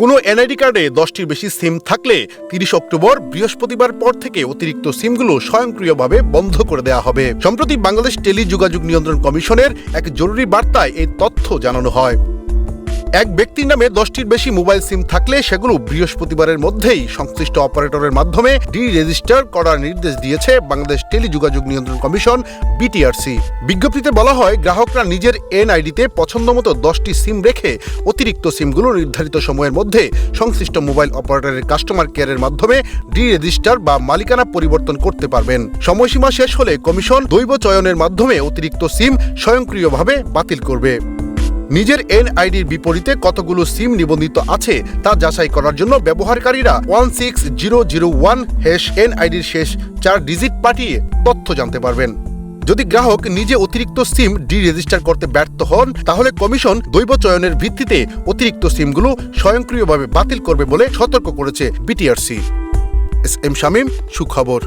কোনো এনআইডি কার্ডে দশটির বেশি সিম থাকলে তিরিশ অক্টোবর বৃহস্পতিবার পর থেকে অতিরিক্ত সিমগুলো স্বয়ংক্রিয়ভাবে বন্ধ করে দেওয়া হবে। সম্প্রতি বাংলাদেশ টেলিযোগাযোগ নিয়ন্ত্রণ কমিশনের এক জরুরি বার্তায় এই তথ্য জানানো হয়। এক ব্যক্তির নামে দশটির বেশি মোবাইল সিম থাকলে সেগুলো বৃহস্পতিবারের মধ্যেই সংশ্লিষ্ট অপারেটরের মাধ্যমে ডি রেজিস্টার করার নির্দেশ দিয়েছে বাংলাদেশ টেলিযোগাযোগ নিয়ন্ত্রণ কমিশন, বিটিআরসি। বিজ্ঞপ্তিতে বলা হয়, গ্রাহকরা নিজের এনআইডিতে পছন্দমতো দশটি সিম রেখে অতিরিক্ত সিমগুলো নির্ধারিত সময়ের মধ্যে সংশ্লিষ্ট মোবাইল অপারেটরের কাস্টমার কেয়ারের মাধ্যমে ডি রেজিস্টার বা মালিকানা পরিবর্তন করতে পারবেন। সময়সীমা শেষ হলে কমিশন দৈব চয়নের মাধ্যমে অতিরিক্ত সিম স্বয়ংক্রিয়ভাবে বাতিল করবে। নিজের এনআইডির বিপরীতে কতগুলো সিম নিবন্ধিত আছে তা যাচাই করার জন্য ব্যবহারকারীরা one six zero zero one hash এনআইডির শেষ চার ডিজিট পাঠিয়ে তথ্য জানতে পারবেন। যদি গ্রাহক নিজে অতিরিক্ত সিম ডি রেজিস্টার করতে ব্যর্থ হন, তাহলে কমিশন দৈব চয়নের ভিত্তিতে অতিরিক্ত সিমগুলো স্বয়ংক্রিয়ভাবে বাতিল করবে বলে সতর্ক করেছে বিটিআরসি। এস এম শামীম, সুখবর।